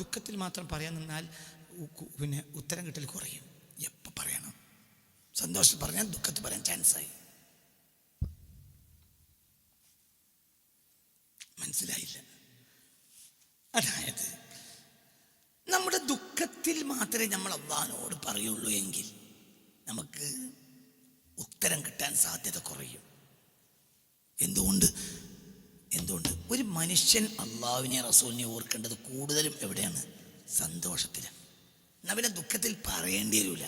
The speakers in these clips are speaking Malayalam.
ദുഃഖത്തിൽ മാത്രം പറയാൻ നിന്നാൽ പിന്നെ ഉത്തരം കിട്ടൽ കുറയും. എപ്പോൾ പറയണം? സന്തോഷം പറഞ്ഞാൽ ദുഃഖത്തിൽ പറയാൻ ചാൻസായി മനസ്സിലായില്ല. അതായത് നമ്മുടെ ദുഃഖത്തിൽ മാത്രമേ നമ്മൾ അള്ളഹാനോട് പറയുള്ളൂ എങ്കിൽ നമുക്ക് ഉത്തരം കിട്ടാൻ സാധ്യത കുറയും. എന്തുകൊണ്ട്? എന്തുകൊണ്ട്? ഒരു മനുഷ്യൻ അള്ളാവിനെ റസൂലിനെ ഓർക്കേണ്ടത് കൂടുതലും എവിടെയാണ്? സന്തോഷത്തിൽ അവനെ ദുഃഖത്തിൽ പറയേണ്ടി വരില്ല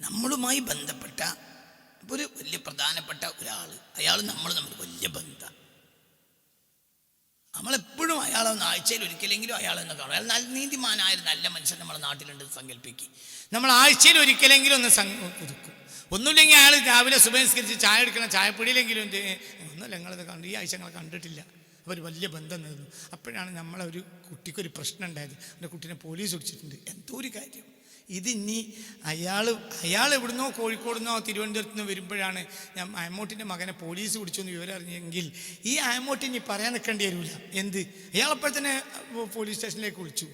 നമ്മളുമായി ബന്ധപ്പെട്ട ഒരു വലിയ പ്രധാനപ്പെട്ട ഒരാൾ അയാൾ നമ്മൾ നമ്മൾ വലിയ ബന്ധം. നമ്മളെപ്പോഴും അയാളെ ഒന്ന് ആഴ്ചയിൽ ഒരിക്കലെങ്കിലും അയാളെന്ന് കാണും. അയാൾ നല്ല നീതിമാനായ നല്ല മനുഷ്യൻ നമ്മുടെ നാട്ടിലുണ്ട് സങ്കല്പിക്കും. നമ്മൾ ആഴ്ചയിൽ ഒരിക്കലെങ്കിലും ഒന്ന് സംഘ പുതുക്കും ഒന്നുമില്ലെങ്കിൽ അയാൾ രാവിലെ സുബഹിസ്കരിച്ച് ചായ എടുക്കണം ചായപ്പൊടിയിലെങ്കിലും എന്ത്? ഒന്നുമില്ല ഞങ്ങളത് കണ്ടു ഈ ആഴ്ച ഞങ്ങൾ കണ്ടിട്ടില്ല. ഒരു വലിയ ബന്ധം നിന്നു അപ്പോഴാണ് നമ്മളെ ഒരു കുട്ടിക്കൊരു പ്രശ്നം ഉണ്ടായത്. എന്റെ കുട്ടീനെ പോലീസ് പിടിച്ചിട്ടുണ്ട്. എന്തോ ഒരു കാര്യം. ഇതിനി അയാൾ അയാൾ എവിടുന്നോ കോഴിക്കോടുന്നോ തിരുവനന്തപുരത്ത് നിന്ന് വരുമ്പോഴാണ് ഞാൻ അയമോട്ടിന്റെ മകനെ പോലീസ് പിടിച്ചു എന്ന് വിവരം അറിഞ്ഞെങ്കിൽ ഈ അയമോട്ടിനി പറയാൻ നിൽക്കേണ്ടി വരില്ല. എന്ത്? അയാളപ്പോൾ തന്നെ പോലീസ് സ്റ്റേഷനിലേക്ക് വിളിച്ചു.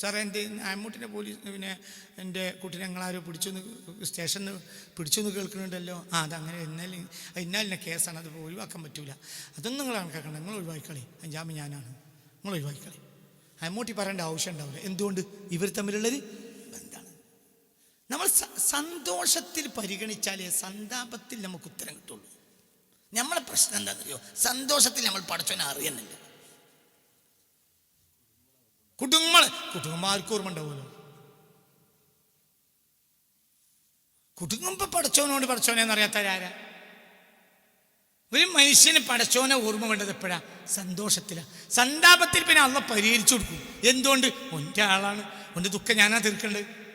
സാറേ എന്റെ ആമ്മൂട്ടിന്റെ പോലീസ് പിന്നെ എന്റെ കുട്ടീനെ ഞങ്ങളാരോ പിടിച്ചു എന്ന് സ്റ്റേഷനിൽ പിടിച്ചു എന്ന് കേൾക്കുന്നുണ്ടല്ലോ. ആ അതങ്ങനെ എന്നാലും ഇന്നാലിന്റെ കേസാണ്. അത് ഒഴിവാക്കാൻ പറ്റൂല. അതൊന്നും നിങ്ങൾ കണക്കാക്കണം നിങ്ങൾ ഒഴിവാക്കിക്കളി. അഞ്ചാമി ഞാനാണ്. നിങ്ങൾ ഒഴിവാക്കിക്കളി. ആമ്മൂട്ടി പറയേണ്ട ആവശ്യം ഉണ്ടാവില്ല. എന്തുകൊണ്ട്? ഇവർ തമ്മിലുള്ളത് ബന്ധമാണ്. നമ്മൾ സന്തോഷത്തിൽ പരിഗണിച്ചാലേ സന്താപത്തിൽ നമുക്ക് ഉത്തരം കിട്ടുള്ളൂ. നമ്മളെ പ്രശ്നം എന്താണെന്നറിയോ? സന്തോഷത്തിൽ നമ്മൾ പഠിച്ചവനെ അറിയുന്നില്ല. കുടുംബങ്ങൾ കുടുംബം ആർക്കും ഓർമ്മ ഉണ്ടാവുമല്ലോ. കുടുംബം പഠിച്ചവനോട് പഠിച്ചവനെന്ന് അറിയാത്തവരാരാ ഒരു മനുഷ്യന് പടച്ചോനെ ഓർമ്മ വേണ്ടത് എപ്പോഴാ? സന്തോഷത്തിലാ. സന്താപത്തിൽ പിന്നെ അള്ള പരിഹരിച്ചു കൊടുക്കും. എന്തുകൊണ്ട്? ഒന്റെ ആളാണ്. ഒന്റെ ദുഃഖം ഞാനാ തീർക്കേണ്ടത്.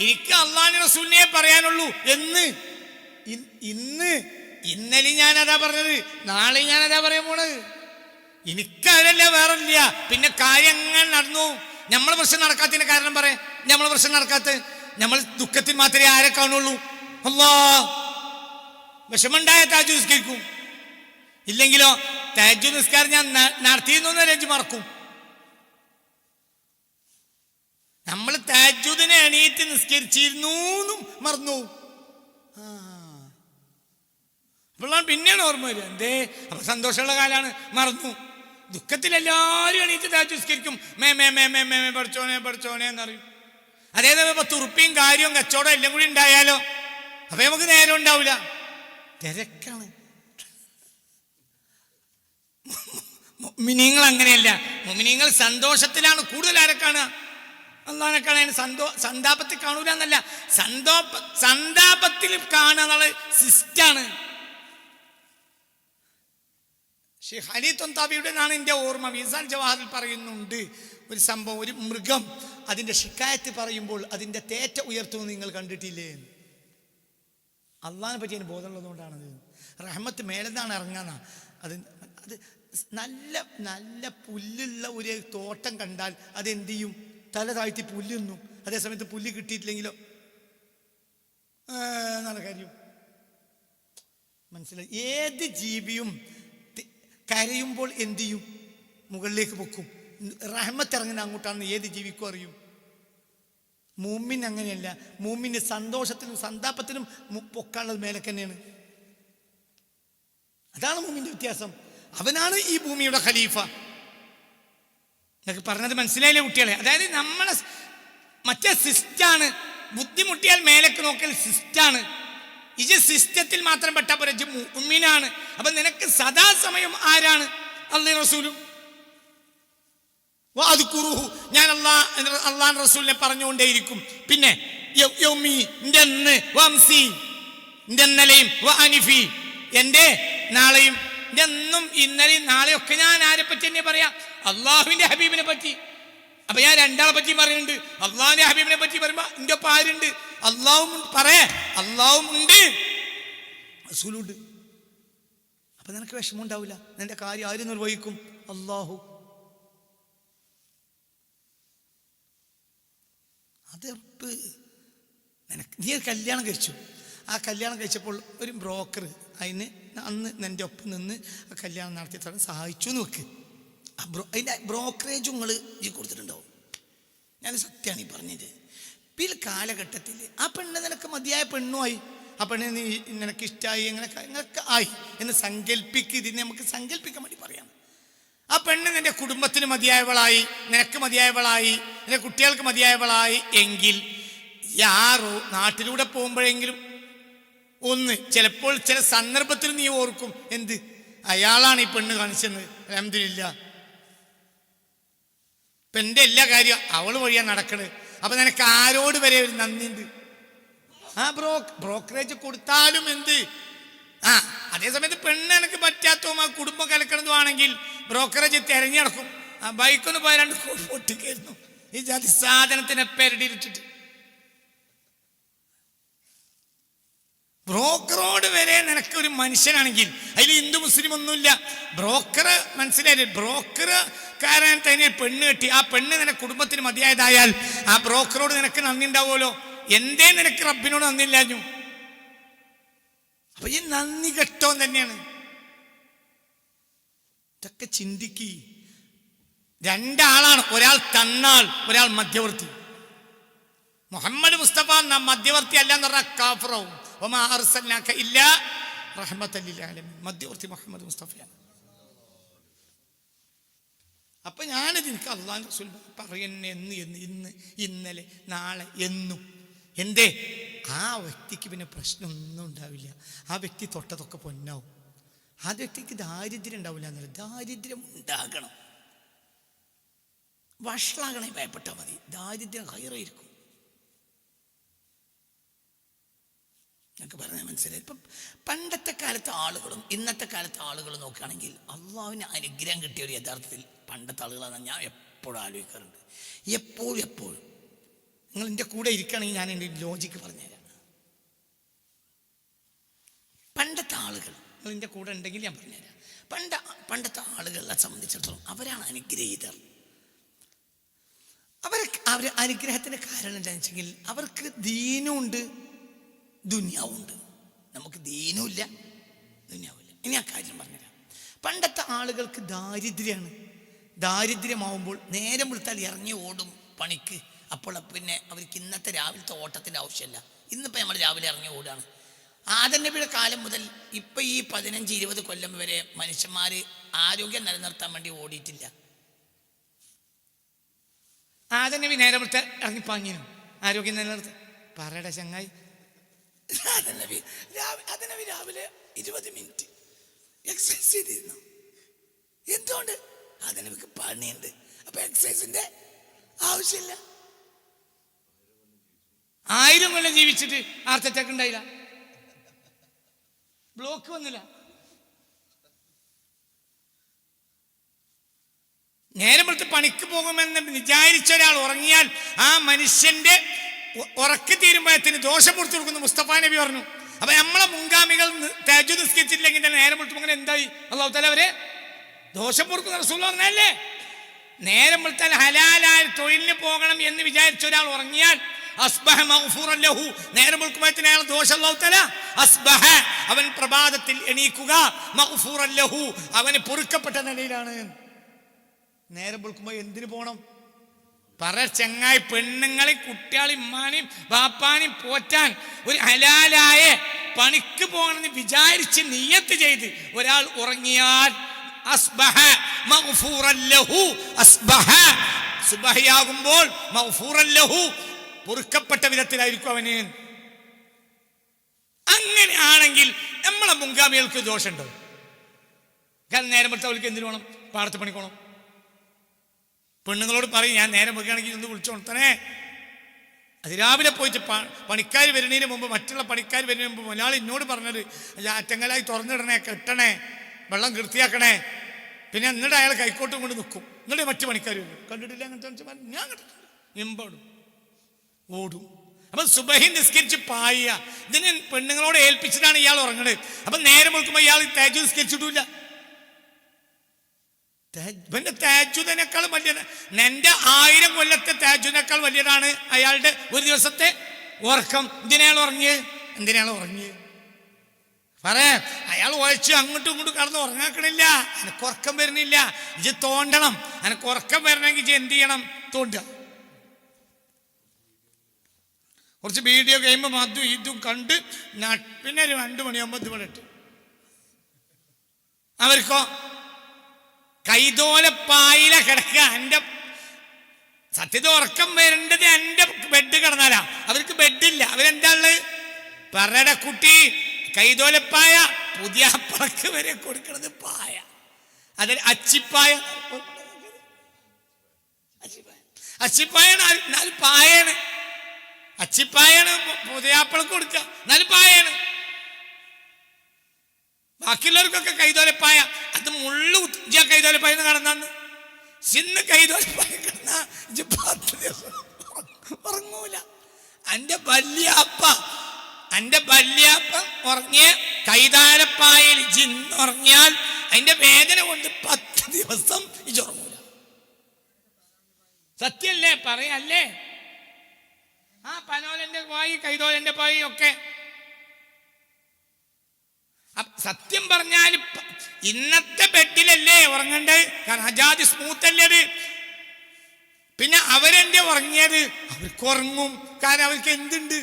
എനിക്ക് അള്ളാഹു റസൂലിനെ പറയാനുള്ളൂ. എന്ന് ഇന്ന് ഇന്നലെ ഞാൻ അതാ പറഞ്ഞത് നാളെ ഞാൻ അതാ പറയാൻ പോണത്. എനിക്കതല്ല വേറെ ഇല്ല പിന്നെ കാര്യങ്ങൾ നടന്നു. നമ്മളെ പ്രശ്നം നടക്കാത്തതിന് കാരണം പറയാം നമ്മളെ പ്രശ്നം നടക്കാത്ത നമ്മൾ ദുഃഖത്തിൽ മാത്രമേ ആരെ കാണുള്ളൂ. അല്ലാ. വിഷമുണ്ടായ താജു നിസ്കരിക്കും. ഇല്ലെങ്കിലോ താജു നിസ്കാരം ഞാൻ നടത്തിയെന്നൊന്നും രഞ്ജ് മറക്കും നമ്മൾ താജുദിനെ എണീറ്റ് നിസ്കരിച്ചിരുന്നു എന്നും മറന്നു ആ. അപ്പോഴാണ് പിന്നെയാണ് ഓർമ്മ വരിക. എന്തേ? അപ്പൊ സന്തോഷമുള്ള കാലമാണ് മറന്നു. ദുഃഖത്തിൽ എല്ലാവരും എണീറ്റ് താജുസ്കരിക്കും മേ മേ മേ മേ മേ മേ പഠിച്ചോനെ പഠിച്ചോനെ എന്നറിയും. അതേതായ തുറുപ്പിയും കാര്യവും കച്ചവടം എല്ലാം കൂടി ഉണ്ടായാലോ? അപ്പൊ നമുക്ക് നേരം ഉണ്ടാവില്ല തിരക്കാണ്. മിനിങ്ങൾ അങ്ങനെയല്ല. മിനിങ്ങൾ സന്തോഷത്തിലാണ് കൂടുതൽ ആരെ കാണുക? അള്ളാനെ കാണാൻ സന്തോ സന്താപത്തിൽ കാണൂല എന്നല്ല. സന്തോപ സന്താപത്തിൽ കാണുക എന്നുള്ള സിസ്റ്റാണ്. ഷെയ്ഖ് അലി തൊന്താബിയുടെ നിന്നാണ് എന്റെ ഓർമ്മ. മീസാൻ ജവാഹറിൽ പറയുന്നുണ്ട് ഒരു സംഭവം ഒരു മൃഗം അതിന്റെ ഷിക്കായത്ത് പറയുമ്പോൾ അതിന്റെ തേറ്റ ഉയർത്തുമെന്ന് നിങ്ങൾ കണ്ടിട്ടില്ലേ? അള്ളാഹിനെ പറ്റി അതിന് ബോധമുള്ളതുകൊണ്ടാണത്. റഹ്മത്ത് മേലെന്നാണ് ഇറങ്ങാന്ന അത് അത് നല്ല നല്ല പുല്ലുള്ള ഒരു തോട്ടം കണ്ടാൽ അതെന്ത് ചെയ്യും? തല താഴ്ത്തി പുല്ലുന്നു. അതേസമയത്ത് പുല്ല് കിട്ടിയിട്ടില്ലെങ്കിലോ? എന്നാണ് കാര്യം. മനസ്സിലായി. ഏത് ജീവിയും കരയുമ്പോൾ എന്തു ചെയ്യും? മുകളിലേക്ക് പൊക്കും. റഹ്മത്ത് ഇറങ്ങുന്ന അങ്ങോട്ടാണ് ഏത് ജീവിക്കും അറിയും? മൂമിൻ അങ്ങനെയല്ല. മൂമിന് സന്തോഷത്തിനും സന്താപത്തിനും പൊക്കാനുള്ളത് മേലൊക്കെ തന്നെയാണ്. അതാണ് മൂമിന്റെ വ്യത്യാസം. അവനാണ് ഈ ഭൂമിയുടെ ഖലീഫ. എന്നൊക്കെ പറഞ്ഞത് മനസ്സിലായില്ലേ കുട്ടികളെ? അതായത് നമ്മളെ മറ്റേ സിസ്റ്റാണ്. ബുദ്ധിമുട്ടിയാൽ മേലേക്ക് നോക്കൽ സിസ്റ്റാണ്. ഇത് സിസ്റ്റത്തിൽ മാത്രം പെട്ട പോരെ ഉമ്മിനാണ്. അപ്പൊ നിനക്ക് സദാസമയം ആരാണ്? അള്ളി റസൂലും. വാദ്കുറുഹു. ഞാൻ അള്ളാ അള്ളാൻ റസൂലിനെ പറഞ്ഞുകൊണ്ടേയിരിക്കും. പിന്നെ എന്റെ ഇന്നലെയും നാളെയും എന്നും ഇന്നും ഇന്നലെയും നാളെയൊക്കെ ഞാൻ ആരെ പറ്റി തന്നെ പറയാം? അള്ളാഹുവിന്റെ ഹബീബിനെ പറ്റി. അപ്പൊ ഞാൻ രണ്ടാളെ പറ്റി പറയുന്നുണ്ട്. അള്ളാഹിനെ ഹബീബിനെ പറ്റി പറയുമ്പോ എന്റെ ഒപ്പം ആരുണ്ട്? അള്ളാഹും. പറയേ അള്ളാഹും ഉണ്ട്. റസൂലുണ്ട്. അപ്പൊ നിനക്ക് വിഷമം ഉണ്ടാവില്ല? നിന്റെ കാര്യം ആര് നിർവഹിക്കും? അള്ളാഹു. അത് നിനക്ക് നീ കല്യാണം കഴിച്ചു. ആ കല്യാണം കഴിച്ചപ്പോൾ ഒരു ബ്രോക്കർ അതിന് അന്ന് എന്റെ ഒപ്പം നിന്ന് ആ കല്യാണം നടത്തി തരാൻ സഹായിച്ചു എന്ന് വെക്ക്. അതിന്റെ ബ്രോക്കറേജ് നിങ്ങൾ ഈ കൊടുത്തിട്ടുണ്ടാവും. ഞാൻ സത്യമാണ് ഈ പറഞ്ഞത്. പിൽ കാലഘട്ടത്തിൽ ആ പെണ്ണ് നിനക്ക് മതിയായ പെണ്ണുമായി ആ പെണ്ണ് നീ നിനക്ക് ഇഷ്ടമായി എങ്ങനെ നിനക്ക് ആയി എന്ന് സങ്കല്പിക്ക് ഇതിനെ നമുക്ക് സങ്കല്പിക്കാൻ വേണ്ടി പറയാം. ആ പെണ്ണ് നിന്റെ കുടുംബത്തിന് മതിയായവളായി നിനക്ക് മതിയായവളായി നിന്റെ കുട്ടികൾക്ക് മതിയായവളായി എങ്കിൽ യാറോ നാട്ടിലൂടെ പോകുമ്പോഴെങ്കിലും ഒന്ന് ചിലപ്പോൾ ചില സന്ദർഭത്തിൽ നീ ഓർക്കും എന്ത്? അയാളാണ് ഈ പെണ്ണ് കാണിച്ചെന്ന്. അലഹമില്ല ഇപ്പൊ എന്റെ എല്ലാ കാര്യവും അവൾ വഴിയാ നടക്കണത് അപ്പൊ നിനക്ക് ആരോട് വരെ ഒരു നന്ദിയുണ്ട്? ആ ബ്രോ ബ്രോക്കറേജ് കൊടുത്താലും എന്ത്? ആ അതേസമയത്ത് പെണ്ണ് എനിക്ക് പറ്റാത്തതും ആ കുടുംബം കലക്കണതുമാണെങ്കിൽ ബ്രോക്കറേജ് തിരഞ്ഞെടുക്കും. ആ ബൈക്കൊന്ന് പോയ രണ്ട് പൊട്ടിക്കായിരുന്നു ഈ ജാതി സാധനത്തിനെ പെരടിയിലിട്ടിട്ട്. ബ്രോക്കറോട് വരെ നിനക്ക് ഒരു മനുഷ്യനാണെങ്കിൽ അതിൽ ഹിന്ദു മുസ്ലിം ഒന്നുമില്ല. ബ്രോക്കർ മനസ്സിലായി ബ്രോക്കർ കാരൻ തന്നെ പെണ്ണ് കെട്ടി. ആ പെണ്ണ് നിനക്ക് കുടുംബത്തിന് മതിയായതായാൽ ആ ബ്രോക്കറോട് നിനക്ക് നന്ദി ഉണ്ടാവുമല്ലോ. എന്തേ നിനക്ക് റബ്ബിനോട് നന്ദിയില്ലാഞ്ഞു അപ്പൊ ഈ നന്ദി കെട്ടോ തന്നെയാണ്. ഇതൊക്കെ ചിന്തിക്കി. രണ്ടാളാണ്. ഒരാൾ തന്നാൽ ഒരാൾ മധ്യവർത്തി. മുഹമ്മദ് മുസ്തഫ മധ്യവർത്തി അല്ല എന്ന് പറഞ്ഞാൽ കാഫറാവും. മധ്യവർത്തി മുഹമ്മദ് മുസ്തഫയാണ്. അപ്പൊ ഞാനിത് എനിക്ക് അള്ളാഹ് റസൂൽ പറയുന്ന എന്ന് എന്ന് ഇന്ന് ഇന്നലെ നാളെ എന്നും. എന്തേ? ആ വ്യക്തിക്ക് പിന്നെ പ്രശ്നമൊന്നും ഉണ്ടാവില്ല. ആ വ്യക്തി തൊട്ടതൊക്കെ പൊന്നാവും. ആ വ്യക്തിക്ക് ദാരിദ്ര്യം ഉണ്ടാവില്ല എന്നല്ല ദാരിദ്ര്യം ഉണ്ടാകണം. വഷളാകണേ ഭയപ്പെട്ടാൽ മതി. ദാരിദ്ര്യം ഹൈറായിരിക്കും. എന്നൊക്കെ പറഞ്ഞാൽ മനസ്സിലായി. ഇപ്പം പണ്ടത്തെ കാലത്തെ ആളുകളും ഇന്നത്തെ കാലത്തെ ആളുകളും നോക്കുകയാണെങ്കിൽ അള്ളാഹുവിന് അനുഗ്രഹം കിട്ടിയ ഒരു യഥാർത്ഥത്തിൽ പണ്ടത്തെ ആളുകളാണ് ഞാൻ എപ്പോഴും ആലോചിക്കാറുണ്ട്. എപ്പോഴും എപ്പോഴും. നിങ്ങൾ എന്റെ കൂടെ ഇരിക്കുകയാണെങ്കിൽ ഞാൻ എന്റെ ലോജിക്ക് പറഞ്ഞുതരാം. പണ്ടത്തെ ആളുകൾ നിങ്ങൾ എന്റെ കൂടെ ഉണ്ടെങ്കിൽ ഞാൻ പറഞ്ഞുതരാം. പണ്ട പണ്ടത്തെ ആളുകളെ സംബന്ധിച്ചിടത്തോളം അവരാണ് അനുഗ്രഹീതർ. അവരെ അവർ അനുഗ്രഹത്തിന്റെ കാരണം എന്താണെന്ന് വെച്ചെങ്കിൽ അവർക്ക് ദീനുണ്ട് ദുന്യാവുണ്ട്. നമുക്ക് ദീനുമില്ല ദുനിയാവില്ല ഇനി ആ കാര്യം പറഞ്ഞുതരാം. പണ്ടത്തെ ആളുകൾക്ക് ദാരിദ്ര്യമാണ്. ദാരിദ്ര്യമാവുമ്പോൾ നേരം വിളിത്താൽ ഇറങ്ങി ഓടും പണിക്ക്. അപ്പോൾ പിന്നെ അവർക്ക് ഇന്നത്തെ രാവിലത്തെ ഓട്ടത്തിന്റെ ആവശ്യമില്ല. ഇന്നിപ്പോൾ നമ്മൾ രാവിലെ ഇറങ്ങി ഓടുകയാണ്. ആദനബിയുടെ കാലം മുതൽ ഇപ്പം ഈ പതിനഞ്ച് ഇരുപത് കൊല്ലം വരെ മനുഷ്യന്മാർ ആരോഗ്യം നിലനിർത്താൻ വേണ്ടി ഓടിയിട്ടില്ല. ആദനബി നേരം വിളിത്താൽ ഇറങ്ങിപ്പാങ്ങിനും ആരോഗ്യം നിലനിർത്താൻ. പറയട ചങ്ങായി രാവിലെ അതനബി രാവിലെ ഇരുപത് മിനിറ്റ് എക്സസൈസ് ചെയ്തിരുന്നു. എന്തുകൊണ്ട്? അതിനവർക്ക് പണിയുണ്ട്. അപ്പൊ എക്സസൈസിന്റെ ആവശ്യമില്ല. ആയിരം കൊല്ലം ജീവിച്ചിട്ട് ഹാർട്ട് അറ്റാക്ക് ഉണ്ടായില്ല. ബ്ലോക്ക് വന്നില്ല. നേരം പണിക്ക് പോകുമെന്ന് വിചാരിച്ച ഒരാൾ ഉറങ്ങിയാൽ ആ മനുഷ്യന്റെ ഉറക്കി തീരുമ്പോഴത്തിന് ദോഷം കൊടുത്തു കൊടുക്കുന്നു. മുസ്തഫ നബി പറഞ്ഞു അപ്പൊ നമ്മളെ മുൻഗാമികൾ തേജു നിസ്കരിച്ചില്ലെങ്കിൽ തന്നെ നേരം വിളിച്ചു അങ്ങനെ എന്തായി? അള്ളാഹു തല അവരെ ദോഷം കൊടുക്കുന്ന റസൂൽ പറഞ്ഞല്ലേ നേരം വിളിച്ചാൽ ഹലാലായ തൊഴിലിന് പോകണം എന്ന് വിചാരിച്ച ഒരാൾ ഉറങ്ങിയാൽ അസ്ബഹ ലഹു. നേരം വിളിക്കുമ്പോഴത്തിന് അയാൾ ദോഷം അല്ലാഹു തല അസ്ബഹ. അവൻ പ്രഭാതത്തിൽ എണീക്കുക ലഹു. അവന് പൊറുക്കപ്പെട്ട നിലയിലാണ്. നേരം വിളിക്കുമ്പോൾ എന്തിനു പോണം? പറ ചെങ്ങായി പെണ്ണുങ്ങളെ കുട്ടികളെ ഇമ്മാനെയും ബാപ്പാനെയും പോറ്റാൻ ഒരു ഹലാലായ പണിക്ക് പോകണമെന്ന് വിചാരിച്ച് നീയത്ത് ചെയ്ത് ഒരാൾ ഉറങ്ങിയാൽ അസ്ബഹ മഗ്ഫൂറൻ ലഹു അസ്ബഹ. സുബഹയാകുമ്പോൾ മഗ്ഫൂറൻ ലഹു പൊറുക്കപ്പെട്ട വിധത്തിലായിരിക്കും അവന്. അങ്ങനെ ആണെങ്കിൽ നമ്മളെ മുൻഗാമികൾക്ക് ദോഷമുണ്ടോ? കാരണം നേരം പറഞ്ഞ അവർക്ക് എന്തിനു വേണം? പാടത്ത് പണിക്കോണം പെണ്ണുങ്ങളോട് പറയും ഞാൻ നേരെ വെക്കുകയാണെങ്കിൽ ഒന്ന് വിളിച്ചോണത്തനെ അത് രാവിലെ പോയിട്ട് പണിക്കാർ വരുന്നതിന് മുമ്പ് മറ്റുള്ള പണിക്കാർ വരുന്നതിന് മുമ്പ് ഒരാൾ എന്നോട് പറഞ്ഞത് അറ്റങ്ങലായി തുറന്നിടണേ കെട്ടണേ വെള്ളം കൃത്തിയാക്കണേ പിന്നെ എന്നിട്ട് അയാൾ കൈക്കോട്ടും കൊണ്ട് നിൽക്കും എന്നിട്ട് മറ്റു പണിക്കാർ വരും. കണ്ടിട്ടില്ല അങ്ങനത്തെ? ഞാൻ കണ്ടിട്ടില്ല. എമ്പാടും ഓടും. അപ്പൊ സുബഹി നിസ്കരിച്ച് പായ ഇതിന് പെണ്ണുങ്ങളോട് ഏൽപ്പിച്ചിട്ടാണ് ഇയാൾ ഉറങ്ങണത്. അപ്പൊ നേരെ നോക്കുമ്പോൾ ഇയാൾ തേജ് നിസ്കരിച്ചിട്ടില്ല ഇവന്റെ തേജുദിനേക്കാൾ വലിയത് നിന്റെ ആയിരം കൊല്ലത്തെ തേജുദിനേക്കാൾ വലിയതാണ് അയാളുടെ ഒരു ദിവസത്തെ ഉറക്കം. ഇതിനയാൾ ഉറങ്ങിയത് എന്തിനാണ് ഉറങ്ങിയത് പറയാ അയാൾ ഉഴച്ച് അങ്ങോട്ടും ഇങ്ങോട്ടും കടന്ന് ഉറങ്ങാക്കണില്ല. എനിക്ക് ഉറക്കം വരുന്നില്ല. ഇത് തോണ്ടണം. എനിക്ക് ഉറക്കം വരണമെങ്കിൽ ഇത് എന്ത് ചെയ്യണം? തോണ്ട കുറച്ച് വീഡിയോ കഴിയുമ്പോൾ അതും ഇതും കണ്ട് പിന്നെ ഒരു രണ്ട് മണിയാകുമ്പോൾ ഇട്ടു. അവർക്കോ? കൈതോലപ്പായില കിടക്കുക. എന്റെ സത്യത്തിൽ ഉറക്കം വരേണ്ടത് എന്റെ ബെഡ് കിടന്നാലാ. അവർക്ക് ബെഡില്ല അവരെന്താ ഉള്ളത് പറയുടെ കുട്ടി കൈതോലപ്പായ പുതിയ അപ്പറക്ക് വരെ കൊടുക്കണത് പായ. അതിൽ അച്ചിപ്പായ. അച്ചിപ്പായാണ് എന്നാൽ പായാണ്. അച്ചിപ്പായാണ് പുതിയ അപ്പളക്ക് കൊടുക്കുക. എന്നാലും പായാണ്. ബാക്കിയുള്ളവർക്കൊക്കെ കൈതോലപ്പായ. അത് മുള്ളു കുത്തിയ കൈതോലപ്പായ കടന്നാന്ന്. സിന്ന് കൈതോലപ്പായ കടന്ന ഇജ്ജ് പത്ത് ദിവസം ഉറങ്ങൂല. എന്റെ വല്യാപ്പ എന്റെ വല്യാപ്പ ഉറങ്ങിയ കൈതാലപ്പായയിൽ ജിന്ന് ഉറങ്ങിയാൽ അതിന്റെ വേദന കൊണ്ട് പത്ത് ദിവസം ഇജ്ജ് ഉറങ്ങൂല. സത്യല്ലേ? പറയല്ലേ? ആ പനോലന്റെ പായി കൈതോലന്റെ പായി ഒക്കെ സത്യം പറഞ്ഞാൽ ഇന്നത്തെ ബെഡിലല്ലേ ഉറങ്ങണ്ടത് കാരണം അജാതി സ്മൂത്ത് അല്ലേ അത്? പിന്നെ അവരെന്റെ ഉറങ്ങിയത്? അവർക്ക് ഉറങ്ങും. കാരണം അവർക്ക് എന്തുണ്ട്?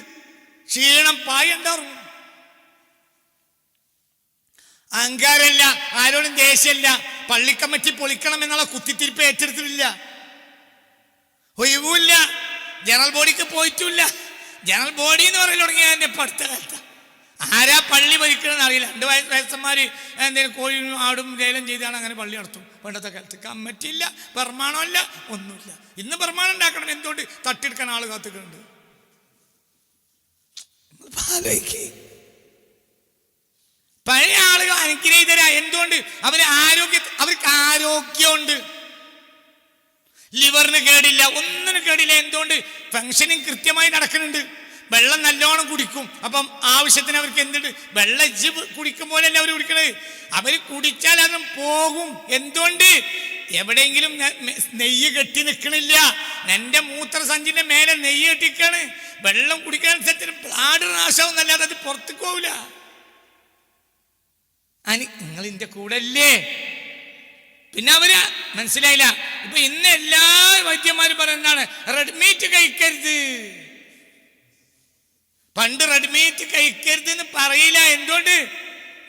ക്ഷീണം. പായണ്ട ഉറങ്ങും? അഹങ്കാരമല്ല. ആരോടും ദേഷ്യമല്ല. പള്ളിക്കമ്മറ്റി പൊളിക്കണം എന്നുള്ള കുത്തിത്തിരിപ്പ് ഏറ്റെടുത്തിട്ടില്ല. ഒഴിവുമില്ല. ജനറൽ ബോഡിക്ക് പോയിട്ടില്ല ജനറൽ ബോഡി എന്ന് പറയൽ തുടങ്ങിയ എന്നെ അടുത്ത കാലത്ത്. ആരാ പള്ളി ഭരിക്കണമെന്ന് അറിയില്ല. രണ്ട് വയസ്സ് വയസ്സന്മാർ എന്തെങ്കിലും കോഴിയും ആടും ലേലം ചെയ്താണ് അങ്ങനെ പള്ളി നടത്തും. പണ്ടത്തെ കാലത്ത് കമ്മിറ്റി പ്രമാണമല്ല ഒന്നുമില്ല. ഇന്ന് പ്രമാണം ഉണ്ടാക്കണം. എന്തുകൊണ്ട് തട്ടിയെടുക്കാൻ ആൾ കാത്തുക്കുന്നുണ്ട്? പഴയ ആളുകൾ അനുഗ്രഹീതരാ. എന്തുകൊണ്ട്? അവർ ആരോഗ്യ അവർക്ക് ആരോഗ്യമുണ്ട്. ലിവറിന് കേടില്ല ഒന്നിനും കേടില്ല. എന്തുകൊണ്ട്? ഫംഗ്ഷനും കൃത്യമായി നടക്കുന്നുണ്ട്. വെള്ളം നല്ലോണം കുടിക്കും. അപ്പം ആവശ്യത്തിന് അവർക്ക് എന്തുണ്ട്? വെള്ളം ഇജ്ജ് കുടിക്കും പോലെയല്ല അവർ കുടിക്കണത്. അവർ കുടിച്ചാൽ അതും പോകും. എന്തുകൊണ്ട്? എവിടെയെങ്കിലും നെയ്യ് കെട്ടി നിൽക്കണില്ല എന്റെ മൂത്രസഞ്ചിന്റെ മേലെ നെയ്യ് കെട്ടിക്കാണ്. വെള്ളം കുടിക്കാൻ ബ്ലാഡ് നാശമെന്നല്ലാതെ അത് പുറത്തേക്ക് പോവില്ല. അനി നിങ്ങൾ ഇന്റെ കൂടെ അല്ലേ പിന്നെ അവർ മനസ്സിലായില്ല. ഇപ്പൊ ഇന്ന് എല്ലാ വൈദ്യന്മാരും പറയുന്നതാണ് റെഡ്മീറ്റ് കഴിക്കരുത്. പണ്ട് റെഡിമെയ്റ്റ് കഴിക്കരുത് എന്ന് പറയില്ല. എന്തുകൊണ്ട്?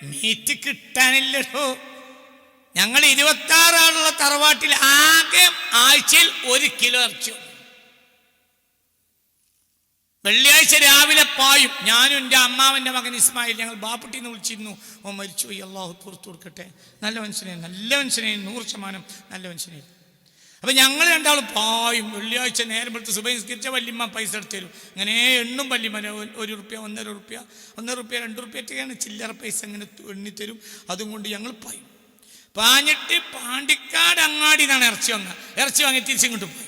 മീറ്റ് കിട്ടാനില്ലല്ലോ. ഞങ്ങൾ ഇരുപത്തി ആറാളുള്ള തറവാട്ടിൽ ആകെ ആഴ്ചയിൽ ഒരു കിലോ ഇറച്ചി വെള്ളിയാഴ്ച രാവിലെ പായും. ഞാനും എന്റെ അമ്മാവന്റെ മകൻ ഇസ്മായിൽ ഞങ്ങൾ ബാപ്പുട്ടിന്ന് വിളിച്ചിരുന്നു. ഓ മരിച്ചു അള്ളാഹു പുറത്തു കൊടുക്കട്ടെ. നല്ല മനുഷ്യനെ നല്ല മനുഷ്യനെ. നൂറ് ശതമാനം നല്ല മനുഷ്യനെ. അപ്പൊ ഞങ്ങൾ രണ്ടാൾ പായും വെള്ളിയാഴ്ച നേരം എടുത്ത് സുബഹിസ്കരിച്ച വല്യമ്മ പൈസ എടുത്ത് തരും. അങ്ങനെ എണ്ണും വല്യമ്മ ഒരു- റുപ്യ ഒന്നര റുപ്യ ഒന്നര റുപ്യ രണ്ട് റുപ്യൊക്കെയാണ് ചില്ലറ പൈസ അങ്ങനെ എണ്ണി തരും. അതും കൊണ്ട് ഞങ്ങൾ പായും. പാഞ്ഞിട്ട് പാണ്ടിക്കാട് അങ്ങാടി എന്നാണ് ഇറച്ചി വാങ്ങുക. ഇറച്ചി വാങ്ങി തിരിച്ചിങ്ങോട്ട് പോയി.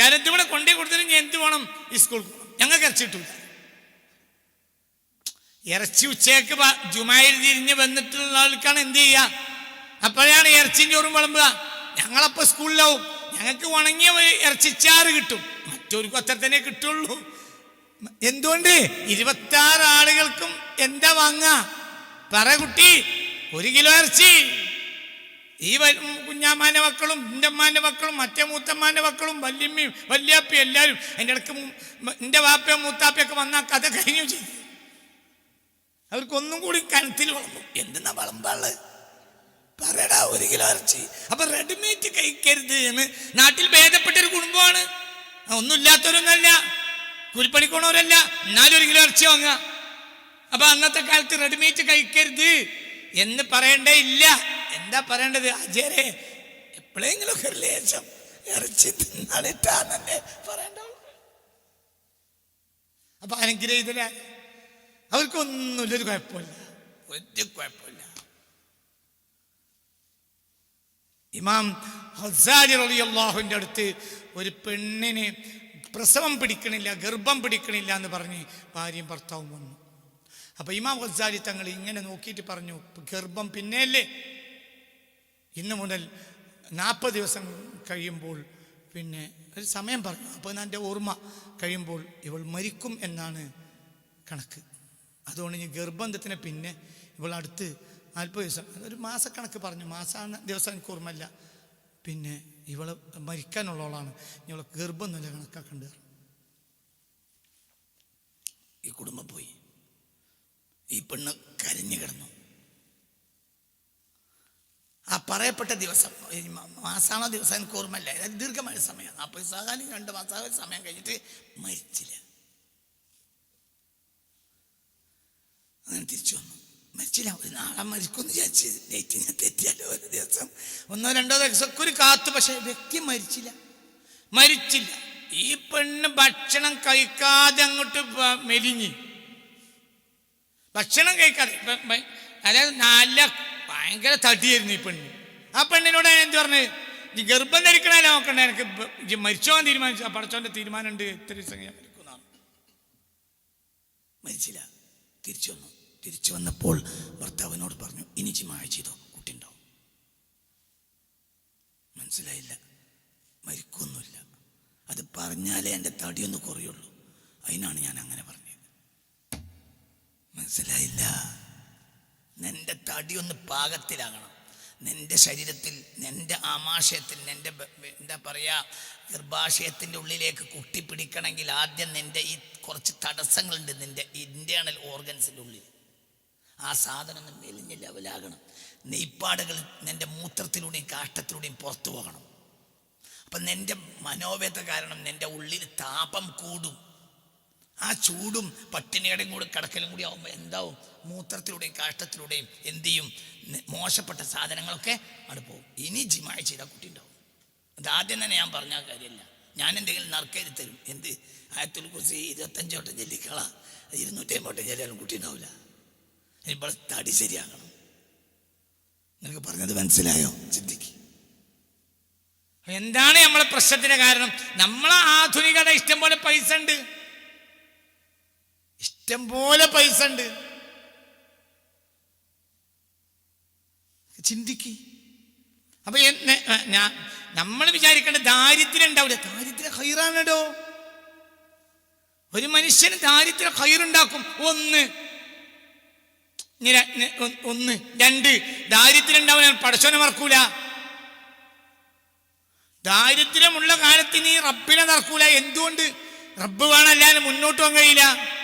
കാരണം ഇതിവിടെ കൊണ്ടേ കൊടുത്തിട്ട് ഞാൻ എന്ത് വേണം? ഈ സ്കൂൾ ഞങ്ങൾക്ക് ഇറച്ചി കിട്ടൂല. ഇറച്ചി ഉച്ചയ്ക്ക് ജുമായിൽ തിരിഞ്ഞ് വന്നിട്ടുള്ള ആൾക്കാണ് എന്ത് ചെയ്യുക? അപ്പോഴാണ് ഇറച്ചിയും ചോറും വിളമ്പുക. ഞങ്ങളപ്പോൾ സ്കൂളിലാവും. ഞങ്ങൾക്ക് ഉണങ്ങിയ ഇറച്ചിച്ചാറ് കിട്ടും. മറ്റൊരു അത്ര തന്നെ കിട്ടുള്ളൂ. എന്തുകൊണ്ട്? ഇരുപത്തി ആറ് ആളുകൾക്കും എന്താ വാങ്ങാ? പറ കുട്ടി ഒരു കിലോ ഇറച്ചി. ഈ കുഞ്ഞാമ്മാന്റെ മക്കളും എന്റെ മക്കളും മറ്റേ മൂത്തമ്മാന്റെ മക്കളും വല്യമ്മയും വല്യാപ്പയും എല്ലാവരും എന്റെ ഇടയ്ക്ക് എന്റെ വാപ്പയും മൂത്താപ്പയൊക്കെ വന്നാൽ കഥ കഴിഞ്ഞു ചെയ്തു അവർക്കൊന്നും കൂടി കനത്തിൽ വളർന്നു. എന്തെന്നാ വളമ്പാൾ പറയടാ ഒരു കിലോ ഇറച്ചി. അപ്പൊ റെഡിമെയ്ഡ് കഴിക്കരുത് എന്ന് നാട്ടിൽ ഭേദപ്പെട്ട ഒരു കുടുംബമാണ്. ഒന്നുമില്ലാത്തവരൊന്നല്ല. കൂലിപ്പണിക്കോണവരല്ല എന്നാലും ഒരു കിലോ ഇറച്ചി വാങ്ങുക. അപ്പൊ അന്നത്തെ കാലത്ത് റെഡിമെയ്ഡ് കഴിക്കരുത് എന്ന് പറയണ്ടേ ഇല്ല. എന്താ പറയേണ്ടത്? അജയരെ എപ്പോഴെങ്കിലും ഒരു ലേശം ഇറച്ചി തിന്നാളിട്ടാന്നല്ലേ പറയണ്ട. അപ്പൊ അനുഗ്രഹീതരാ അവർക്കൊന്നുമില്ലൊരു കുഴപ്പമില്ല. ഒരു കുഴപ്പമില്ല. ഇമാം ഹസാരി അള്ളാഹുവിന്റെ അടുത്ത് ഒരു പെണ്ണിന് പ്രസവം പിടിക്കണില്ല ഗർഭം പിടിക്കണില്ല എന്ന് പറഞ്ഞ് ഭാര്യയും ഭർത്താവും വന്നു. അപ്പൊ ഇമാം ഹസാരി തങ്ങൾ ഇങ്ങനെ നോക്കിയിട്ട് പറഞ്ഞു ഗർഭം പിന്നെയല്ലേ? ഇന്ന് മുതൽ നാൽപ്പത് ദിവസം കഴിയുമ്പോൾ പിന്നെ ഒരു സമയം പറഞ്ഞു അപ്പോൾ എന്റെ ഓർമ്മ കഴിയുമ്പോൾ ഇവൾ മരിക്കും എന്നാണ് കണക്ക്. അതുകൊണ്ട് ഇനി ഗർഭന്ധത്തിന് പിന്നെ ഇവളടുത്ത് നാൽപ്പത് ദിവസം. ഒരു മാസക്കണക്ക് പറഞ്ഞു. മാസമാണ് ദിവസം എനിക്ക് ഓർമ്മയില്ല. പിന്നെ ഇവൾ മരിക്കാനുള്ളവളാണ്. ഇവളെ നില കണക്കാക്കണ്ട്. ഈ കുടുംബം പോയി. ഈ പെണ്ണ് കരഞ്ഞു കിടന്നു. ആ പറയപ്പെട്ട ദിവസം മാസാണോ ദിവസം എനിക്ക് ഓർമ്മയില്ല. ദീർഘമായ സമയം. നാൽപ്പത് ദിവസമാകാനും രണ്ട് മാസം സമയം കഴിഞ്ഞിട്ട് മരിച്ചില്ല. അങ്ങനെ തിരിച്ചു വന്നു. മരിച്ചില്ല. ഒരു നാളെ മരിക്കുമെന്ന് വിചാരിച്ച് ഡേറ്റ് ഞാൻ തെറ്റിയാലോ ഒരു ദിവസം? ഒന്നോ രണ്ടോ ദിവസമൊക്കെ ഒരു കാത്തു. പക്ഷെ വ്യക്തി മരിച്ചില്ല. മരിച്ചില്ല. ഈ പെണ്ണ് ഭക്ഷണം കഴിക്കാതെ അങ്ങോട്ട് മെലിഞ്ഞ്. ഭക്ഷണം കഴിക്കാതെ. അതായത് നല്ല ഭയങ്കര തടിയായിരുന്നു ഈ പെണ്ണ്. ആ പെണ്ണിനോട് ഞാൻ എന്ത് പറഞ്ഞു? ഈ ഗർഭം ധരിക്കണല്ലോ നോക്കണ്ട. എനിക്ക് മരിച്ചോൻ തീരുമാനിച്ചു. ആ പടച്ചോന്റെ തീരുമാനമുണ്ട്. ഇത്ര ദിവസം ഞാൻ മരിച്ചില്ല. തിരിച്ചു വന്നു. തിരിച്ചു വന്നപ്പോൾ ഭർത്താവിനോട് പറഞ്ഞു ഇനി ചിമായ ചെയ്തോ കുട്ടിണ്ടാവും. മനസ്സിലായില്ല. മരിക്കൊന്നുമില്ല. അത് പറഞ്ഞാലേ എന്റെ തടിയൊന്ന് കുറയുള്ളൂ. അതിനാണ് ഞാൻ അങ്ങനെ പറഞ്ഞത്. മനസ്സിലായില്ല? നിന്റെ തടിയൊന്ന് പാകത്തിലാകണം. നിന്റെ ശരീരത്തിൽ നിന്റെ ആമാശയത്തിൽ നിന്റെ എന്താ പറയുക ഗർഭാശയത്തിന്റെ ഉള്ളിലേക്ക് കുട്ടി പിടിക്കണമെങ്കിൽ ആദ്യം നിന്റെ ഈ കുറച്ച് തടസ്സങ്ങളുണ്ട് നിന്റെ ഇന്റേണൽ ഓർഗൻസിന്റെ ഉള്ളിൽ. ആ സാധനം മെലിഞ്ഞ് ലെവലാകണം നെയ്പ്പാടുകൾ നിന്റെ മൂത്രത്തിലൂടെയും കാഷ്ടത്തിലൂടെയും പുറത്തു പോകണം. അപ്പം നിന്റെ മനോവേദ കാരണം നിന്റെ ഉള്ളിൽ താപം കൂടും. ആ ചൂടും പട്ടിണിയുടെയും കൂടെ കടക്കലും കൂടി ആവുമ്പോൾ എന്താവും? മൂത്രത്തിലൂടെയും കാഷ്ടത്തിലൂടെയും എന്ത് ചെയ്യും? മോശപ്പെട്ട സാധനങ്ങളൊക്കെ അവിടെ പോകും. ഇനി ജിമായ ചെയ്താൽ കുട്ടി ഉണ്ടാവും. അത് ആദ്യം തന്നെ ഞാൻ പറഞ്ഞ കാര്യമല്ല. ഞാൻ എന്തെങ്കിലും നറുക്കരി തരും. എന്ത്? ആയിരത്തി കുറിച്ച് ഇരുപത്തഞ്ചോട്ടം ചെല്ലിക്കള. ഇരുന്നൂറ്റി അമ്പോട്ടം ചെല്ലിയാലും കുട്ടി ഉണ്ടാവില്ല. ഇപ്പോൾ തടി ശരിയാകണം നിനക്ക് പറഞ്ഞത് മനസ്സിലായോ? ചിന്തിക്ക്. എന്താണ് നമ്മളെ പ്രശ്നത്തിന് കാരണം? നമ്മളെ ആധുനികത ഇഷ്ടം പോലെ പൈസ ഉണ്ട്. ഇഷ്ടം പോലെ പൈസ ഉണ്ട്. ചിന്തിക്ക്. അപ്പൊ ഞാൻ നമ്മൾ വിചാരിക്കേണ്ട ദാരിദ്ര്യം ഉണ്ടാവില്ല. ദാരിദ്ര്യം ഹൈറാണോ ഒരു മനുഷ്യന് ദാരിദ്ര്യം ഹൈറുണ്ടാക്കും. ഒന്ന് ഒന്ന് രണ്ട്. ദാരിദ്ര്യം ഉണ്ടാവില്ല പടച്ചോനെ മറക്കൂല. ദാരിദ്ര്യമുള്ള കാലത്ത് നീ റബ്ബിനെ നടക്കൂല എന്തുകൊണ്ട്? റബ്ബ് വേണം അല്ലാതെ മുന്നോട്ട് പോകാൻ കഴിയില്ല.